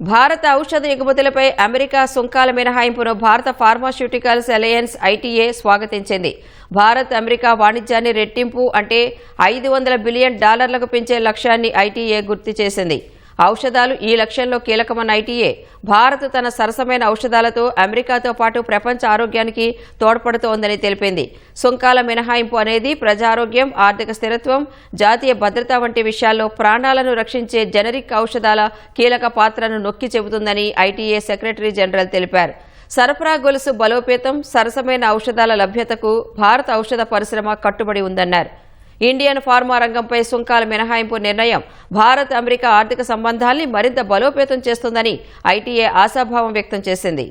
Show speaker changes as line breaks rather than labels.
భారత ఔషధ ఎగుమతులపై అమెరికా సుంకాల మినహాయింపును భారత ఫార్మాస్యూటికల్స్ అలయన్స్ ఐటీఏ స్వాగతించింది. భారత్ అమెరికా వాణిజ్యాన్ని రెట్టింపు అంటే ఐదు వందల బిలియన్ డాలర్లకు పెంచే లక్ష్యాన్ని ఐటీఏ గుర్తు చేసింది. ఔషధాలు ఈ లక్ష్యంలో కీలకమన్న ఐటీఏ. భారత్ తన సరసమైన ఔషధాలతో అమెరికాతో పాటు ప్రపంచ ఆరోగ్యానికి తోడ్పడుతోందని తెలిపింది. సుంకాల మినహాయింపు అనేది ప్రజారోగ్యం ఆర్థిక స్థిరత్వం జాతీయ భద్రత వంటి విషయాల్లో ప్రాణాలను రక్షించే జనరిక్ ఔషధాల కీలక పాత్రను నొక్కి చెబుతుందని ఐటీఏ సెక్రటరీ జనరల్ తెలిపారు. సరఫరా గొలుసు బలోపేతం సరసమైన ఔషధాల లభ్యతకు భారత ఔషధ పరిశ్రమ కట్టుబడి ఉందన్నారు. ఇండియన్ ఫార్మా రంగంపై సుంకాల మినహాయింపు నిర్ణయం భారత్ అమెరికా ఆర్థిక సంబంధాల్ని మరింత బలోపేతం చేస్తుందని ఐటీఏ ఆశాభావం వ్యక్తం చేసింది.